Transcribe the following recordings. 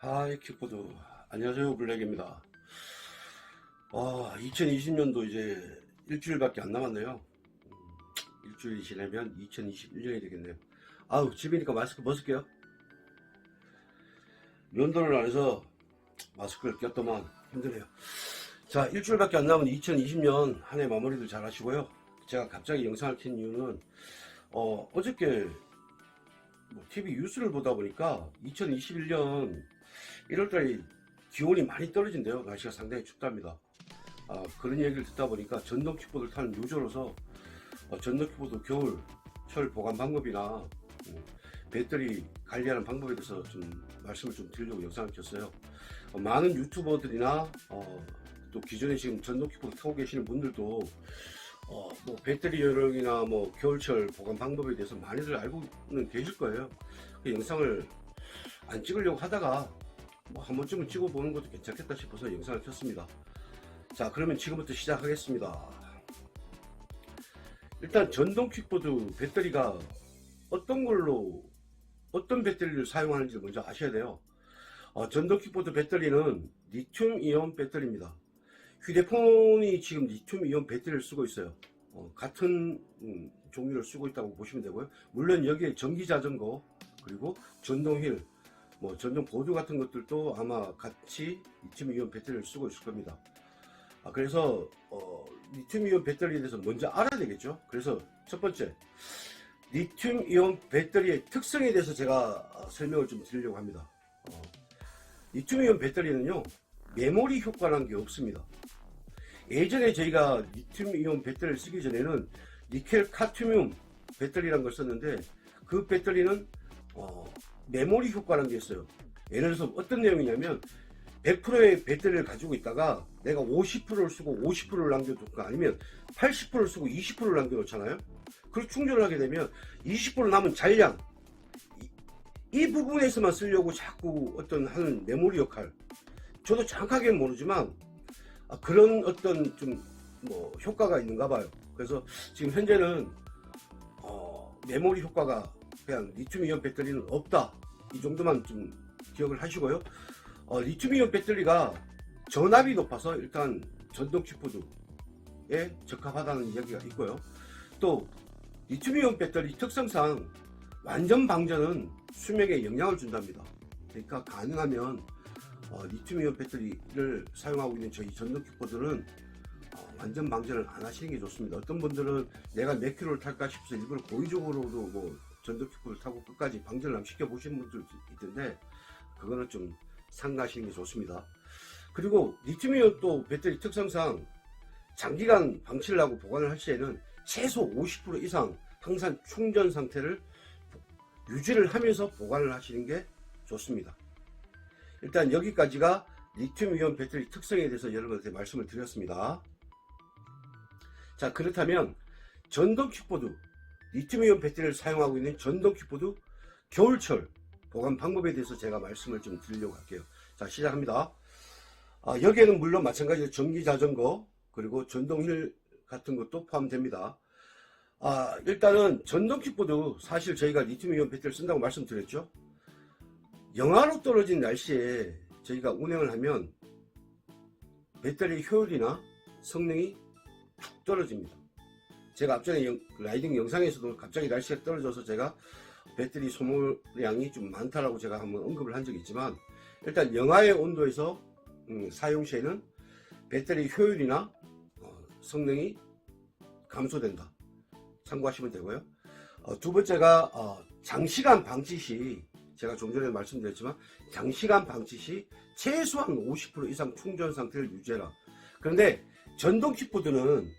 하이 킥보드. 안녕하세요 블랙입니다. 아 2020년도 이제 일주일밖에 안 남았네요. 음, 일주일이 지나면 2021년이 되겠네요. 아우 집이니까 마스크 벗을게요. 면도를 안 해서 마스크를 꼈더만 힘드네요. 자 일주일밖에 안 남은 2020년 한 해 마무리도 잘 하시고요. 제가 갑자기 영상을 켠 이유는 어, 어저께 뭐 TV 뉴스를 보다 보니까 2021년 1월달에 기온이 많이 떨어진대요. 날씨가 상당히 춥답니다. 아, 그런 얘기를 듣다 보니까 전동 킥보드를 타는 유저로서 어, 전동 킥보드 겨울 철 보관 방법이나 음, 배터리 관리하는 방법에 대해서 좀 말씀을 좀 드리려고 영상을 켰어요. 어, 많은 유튜버들이나 어, 또 기존에 지금 전동 킥보드 타고 계시는 분들도 어, 뭐 배터리 요령이나 뭐 겨울철 보관 방법에 대해서 많이들 알고는 계실 거예요. 그 영상을 안 찍으려고 하다가 뭐 한 번쯤은 찍어보는 것도 괜찮겠다 싶어서 영상을 켰습니다. 자, 그러면 지금부터 시작하겠습니다. 일단 전동 킥보드 배터리가 어떤 걸로 어떤 배터리를 사용하는지 먼저 아셔야 돼요. 어, 전동 킥보드 배터리는 리튬 이온 배터리입니다. 휴대폰이 지금 리튬 이온 배터리를 쓰고 있어요. 어, 같은 음, 종류를 쓰고 있다고 보시면 되고요. 물론 여기에 전기 자전거 그리고 전동 휠, 뭐 전동 보드 같은 것들도 아마 같이 리튬 이온 배터리를 쓰고 있을 겁니다. 아, 그래서 어, 리튬 이온 배터리에 대해서 먼저 알아야 되겠죠. 그래서 첫 번째 리튬 이온 배터리의 특성에 대해서 제가 어, 설명을 좀 드리려고 합니다. 어, 리튬 이온 배터리는요 메모리 효과라는 게 없습니다. 예전에 저희가 리튬 이온 배터리를 쓰기 전에는 니켈 카트뮴 배터리라는 걸 썼는데 그 배터리는 어, 메모리 효과라는 게 있어요. 예를 들어서 어떤 내용이냐면 100%의 배터리를 가지고 있다가 내가 50%를 쓰고 50%를 남겨둘까 아니면 80%를 쓰고 20%를 남겨놓잖아요. 그걸 충전을 하게 되면 20% 남은 잔량 이, 이 부분에서만 쓰려고 자꾸 어떤 하는 메모리 역할 저도 정확하게는 모르지만 아, 그런 어떤 좀 뭐 효과가 있는가 봐요. 그래서 지금 현재는 어, 메모리 효과가 그냥 리튬이온 배터리는 없다. 이 정도만 좀 기억을 하시고요. 어, 리튬이온 배터리가 전압이 높아서 일단 전동 킥보드에 적합하다는 이야기가 있고요. 또 리튬이온 배터리 특성상 완전 방전은 수명에 영향을 준답니다. 그러니까 가능하면 어, 리튬이온 배터리를 사용하고 있는 저희 전동 킥보드는 어, 완전 방전을 안 하시는 게 좋습니다. 어떤 분들은 내가 몇 킬로를 탈까 싶어서 일부러 고의적으로도 뭐 전동 킥보드를 타고 끝까지 방전을 한번 시켜보시는 분들도 있던데 그거는 좀 상가하시는 게 좋습니다. 그리고 리튬이온 또 배터리 특성상 장기간 방치를 하고 보관을 할 시에는 최소 50% 이상 항상 충전 상태를 유지를 하면서 보관을 하시는 게 좋습니다. 일단 여기까지가 리튬이온 배터리 특성에 대해서 여러분한테 말씀을 드렸습니다. 자 그렇다면 전동 킥보드 리튬이온 배터리를 사용하고 있는 전동 킥보드 겨울철 보관 방법에 대해서 제가 말씀을 좀 드리려고 할게요. 자 시작합니다. 아, 여기에는 물론 마찬가지로 전기 자전거 그리고 전동 휠 같은 것도 포함됩니다. 아, 일단은 전동 킥보드 사실 저희가 리튬이온 배터리를 쓴다고 말씀드렸죠. 영하로 떨어진 날씨에 저희가 운행을 하면 배터리 효율이나 성능이 툭 떨어집니다. 제가 앞전에 영- 라이딩 영상에서도 갑자기 날씨가 떨어져서 제가 배터리 소모량이 좀 많다라고 제가 한번 언급을 한 적이 있지만 일단 영하의 온도에서 음, 사용 시에는 배터리 효율이나 어, 성능이 감소된다. 참고하시면 되고요. 어, 두 번째가 어, 장시간 방치 시 제가 좀 전에 말씀드렸지만 장시간 방치 시 최소한 50% 이상 충전 상태를 유지해라. 그런데 전동 킥보드는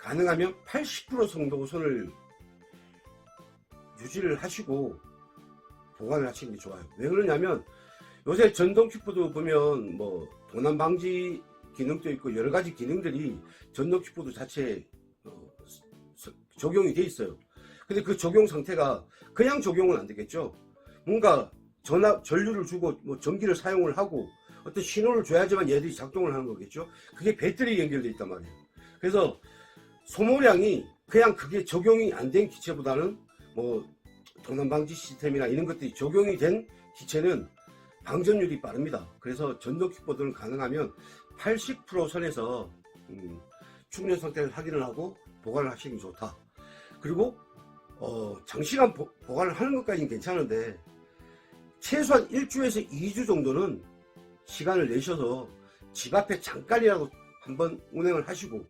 가능하면 80% 정도 선을 유지를 하시고 보관을 하시는 게 좋아요. 왜 그러냐면 요새 전동 킥보드 보면 뭐 도난 방지 기능도 있고 여러 가지 기능들이 전동 킥보드 자체에 어, 서- 적용이 돼 있어요. 근데 그 적용 상태가 그냥 적용은 안 되겠죠. 뭔가 전압 전류를 주고 뭐 전기를 사용을 하고 어떤 신호를 줘야지만 얘들이 작동을 하는 거겠죠. 그게 배터리 연결돼 있단 말이에요. 그래서 소모량이 그냥 그게 적용이 안 된 기체보다는 뭐 도난 방지 시스템이나 이런 것들이 적용이 된 기체는 방전율이 빠릅니다. 그래서 전동 킥보드는 가능하면 80% 선에서 음, 충전 상태를 확인을 하고 보관을 하시는 게 좋다. 그리고 어, 장시간 보, 보관을 하는 것까지는 괜찮은데 최소한 1주에서 2주 정도는 시간을 내셔서 집 앞에 잠깐이라도 한번 운행을 하시고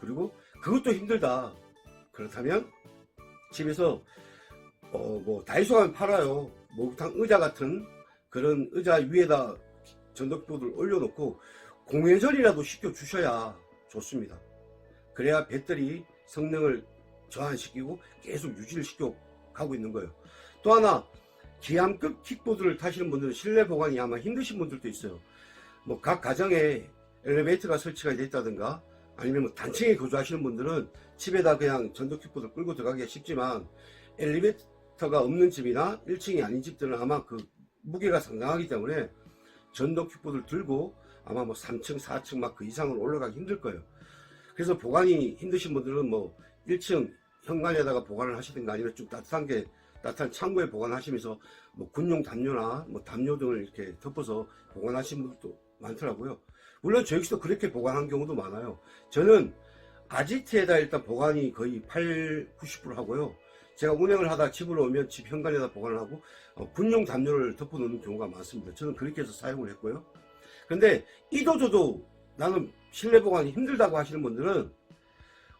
그리고 그것도 힘들다. 그렇다면 집에서 어 뭐 다이소 가면 팔아요. 목욕탕 의자 같은 그런 의자 위에다 전덕보드를 올려놓고 공회전이라도 시켜 주셔야 좋습니다. 그래야 배터리 성능을 저하시키고 계속 유지를 시켜 가고 있는 거예요. 또 하나 기암급 킥보드를 타시는 분들은 실내 보관이 아마 힘드신 분들도 있어요. 뭐 각 가정에 엘리베이터가 설치가 되어 있다든가 아니면 뭐 단층에 거주하시는 분들은 집에다 그냥 전동 킥보드 끌고 들어가기가 쉽지만 엘리베이터가 없는 집이나 1층이 아닌 집들은 아마 그 무게가 상당하기 때문에 전동 킥보드를 들고 아마 뭐 3층, 4층 막 그 이상으로 올라가기 힘들 거예요. 그래서 보관이 힘드신 분들은 뭐 1층 현관에다가 보관을 하시든가 아니면 좀 따뜻한 게 따뜻한 창고에 보관하시면서 뭐 군용 담요나 뭐 담요 등을 이렇게 덮어서 보관하시는 분들도 많더라고요. 물론 저희 역시도 그렇게 보관한 경우도 많아요. 저는 아지트에다 일단 보관이 거의 8, 90% 하고요. 제가 운행을 하다 집으로 오면 집 현관에다 보관을 하고 어, 군용 담요를 덮어 놓는 경우가 많습니다. 저는 그렇게 해서 사용을 했고요. 근데 이도저도 나는 실내 보관이 힘들다고 하시는 분들은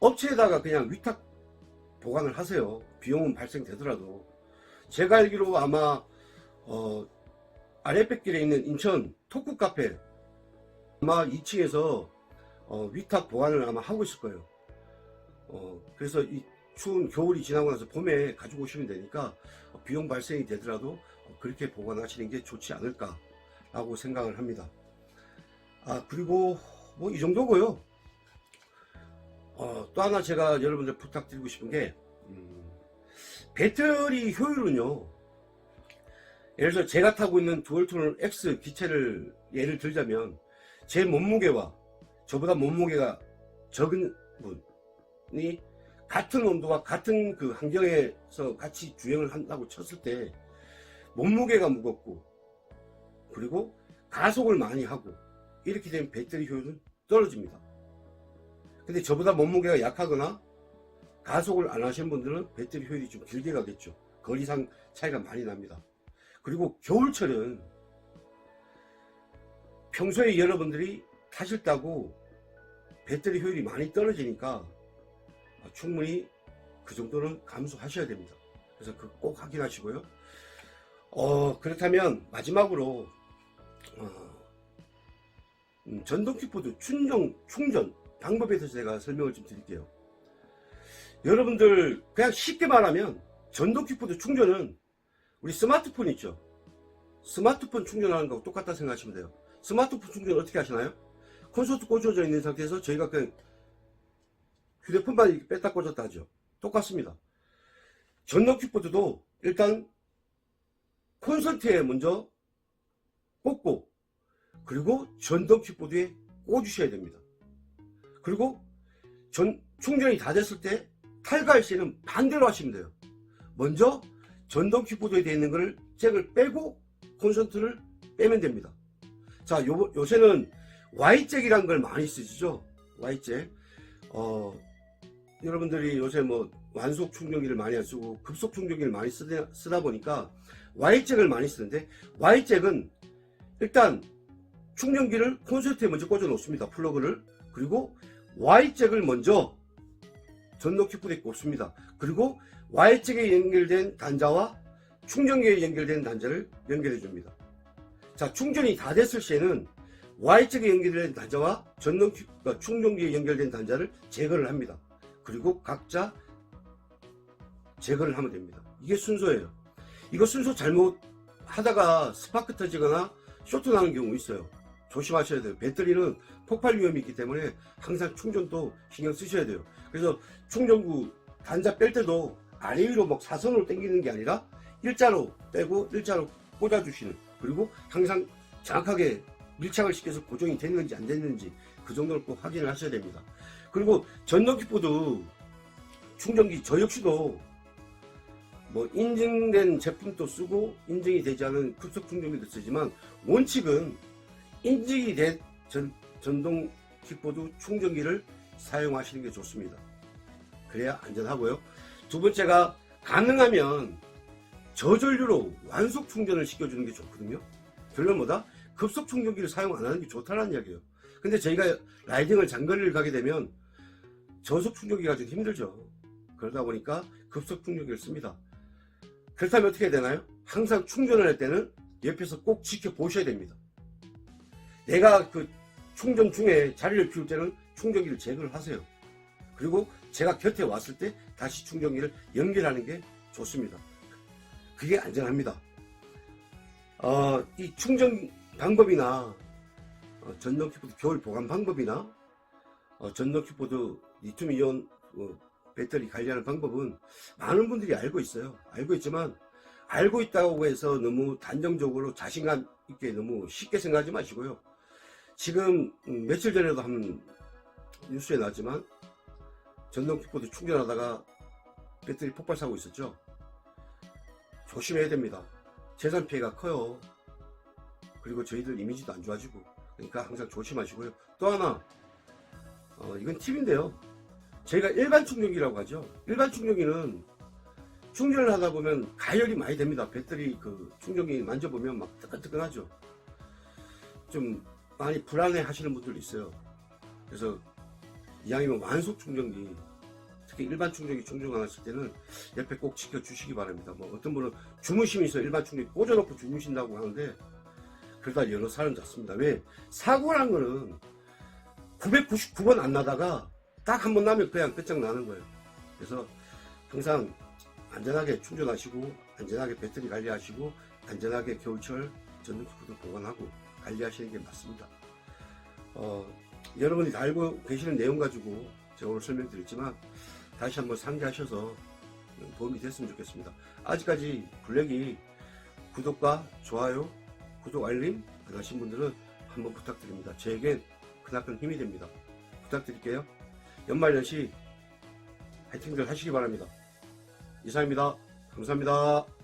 업체에다가 그냥 위탁 보관을 하세요. 비용은 발생되더라도. 제가 알기로 아마 어, 아랫백길에 있는 인천 토크 카페 아마 2층에서 어, 위탁 보관을 아마 하고 있을 거예요. 어, 그래서 이 추운 겨울이 지나고 나서 봄에 가지고 오시면 되니까 어, 비용 발생이 되더라도 어, 그렇게 보관하시는 게 좋지 않을까라고 생각을 합니다. 아 그리고 뭐 이 정도고요. 어, 또 하나 제가 여러분들 부탁드리고 싶은 게 음, 배터리 효율은요. 예를 들어 제가 타고 있는 두얼톤 X 기체를 예를 들자면 제 몸무게와 저보다 몸무게가 적은 분이 같은 온도와 같은 그 환경에서 같이 주행을 한다고 쳤을 때 몸무게가 무겁고 그리고 가속을 많이 하고 이렇게 되면 배터리 효율은 떨어집니다. 근데 저보다 몸무게가 약하거나 가속을 안 하시는 분들은 배터리 효율이 좀 길게 가겠죠. 거리상 차이가 많이 납니다. 그리고 겨울철은 평소에 여러분들이 타실 다고 배터리 효율이 많이 떨어지니까 충분히 그 정도는 감수하셔야 됩니다. 그래서 그 꼭 확인하시고요. 어, 그렇다면 마지막으로 어, 음, 전동 킥보드 충전, 충전 방법에 대해서 제가 설명을 좀 드릴게요. 여러분들 그냥 쉽게 말하면 전동 킥보드 충전은 우리 스마트폰 있죠. 스마트폰 충전하는 거하고 똑같다 생각하시면 돼요. 스마트폰 충전 어떻게 하시나요? 콘솔트 꽂혀져 있는 상태에서 저희가 그냥 휴대폰만 이렇게 뺐다 꽂았다 하죠. 똑같습니다. 전동 킥보드도 일단 콘센트에 먼저 꽂고 그리고 전동 킥보드에 꽂으셔야 됩니다. 그리고 전, 충전이 다 됐을 때 탈갈 시에는 반대로 하시면 돼요. 먼저 전동 킥보드에 되어 있는 것을 잭을 빼고 콘센트를 빼면 됩니다. 자, 요, 요새는 Y잭이라는 걸 많이 쓰시죠? Y잭. 어, 여러분들이 요새 뭐 완속 충전기를 많이 안 쓰고 급속 충전기를 많이 쓰다, 쓰다 보니까 Y잭을 많이 쓰는데 Y잭은 일단 충전기를 콘센트에 먼저 꽂아 놓습니다. 플러그를. 그리고 Y잭을 먼저 전동 킥보드에 꽂습니다. 그리고 Y잭에 연결된 단자와 충전기에 연결된 단자를 연결해 줍니다. 자, 충전이 다 됐을 시에는 Y잭에 연결된 단자와 전동 킥, 그러니까 충전기에 연결된 단자를 제거를 합니다. 그리고 각자 제거를 하면 됩니다. 이게 순서예요. 이거 순서 잘못 하다가 스파크 터지거나 쇼트 나는 경우 있어요. 조심하셔야 돼요. 배터리는 폭발 위험이 있기 때문에 항상 충전도 신경 쓰셔야 돼요. 그래서 충전구 단자 뺄 때도 아래 위로 막 사선으로 당기는 게 아니라 일자로 빼고 일자로 꽂아주시는 그리고 항상 정확하게 밀착을 시켜서 고정이 됐는지 안 됐는지 그 정도를 꼭 확인을 하셔야 됩니다. 그리고 전동 킥보드 충전기 저 역시도 뭐 인증된 제품도 쓰고 인증이 되지 않은 급속 충전기도 쓰지만 원칙은 인증이 된 전, 전동 킥보드 충전기를 사용하시는 게 좋습니다. 그래야 안전하고요. 두 번째가 가능하면 저전류로 완속 충전을 시켜주는 게 좋거든요. 결론 뭐다? 급속 충전기를 사용 안 하는 게 좋다는 이야기예요. 근데 저희가 라이딩을 장거리를 가게 되면 저속 충전기가 좀 힘들죠. 그러다 보니까 급속 충전기를 씁니다. 그렇다면 어떻게 되나요? 항상 충전을 할 때는 옆에서 꼭 지켜보셔야 됩니다. 내가 그 충전 중에 자리를 비울 때는 충전기를 제거를 하세요. 그리고 제가 곁에 왔을 때 다시 충전기를 연결하는 게 좋습니다. 그게 안전합니다. 어, 이 충전 방법이나 어, 전동 킥보드 겨울 보관 방법이나 어, 전동 킥보드 리튬 이온 어, 배터리 관리하는 방법은 많은 분들이 알고 있어요. 알고 있지만 알고 있다고 해서 너무 단정적으로 자신감 있게 너무 쉽게 생각하지 마시고요. 지금 음, 며칠 전에도 한 뉴스에 나왔지만 전동 킥보드 충전하다가 배터리 폭발 사고 있었죠. 조심해야 됩니다. 재산 피해가 커요. 그리고 저희들 이미지도 안 좋아지고 그러니까 항상 조심하시고요. 또 하나 어, 이건 팁인데요. 저희가 일반 충전기라고 하죠. 일반 충전기는 충전을 하다 보면 가열이 많이 됩니다. 배터리 그 충전기 만져보면 막 뜨끈뜨끈하죠. 좀 많이 불안해 하시는 분들도 있어요. 그래서 이왕이면 완속 충전기 특히 일반 충전기 충전하실 때는 옆에 꼭 지켜주시기 바랍니다. 뭐 어떤 분은 있어 일반 충전기 꽂아놓고 주무신다고 하는데 그러다 여러 사람 잡습니다. 왜? 사고란 거는 999번 안 나다가 딱 한 번 나면 그냥 끝장나는 거예요. 그래서 항상 안전하게 충전하시고 안전하게 배터리 관리하시고 안전하게 겨울철 전동키보드 보관하고 관리하시는 게 맞습니다. 어, 여러분이 다 알고 계시는 내용 가지고 제가 오늘 설명드렸지만 다시 한번 상기하셔서 도움이 됐으면 좋겠습니다. 아직까지 블랙이 구독과 좋아요, 구독 알림 안 하신 분들은 한번 부탁드립니다. 제겐 그나큰 힘이 됩니다. 부탁드릴게요. 연말연시 화이팅들 하시기 바랍니다. 이상입니다. 감사합니다.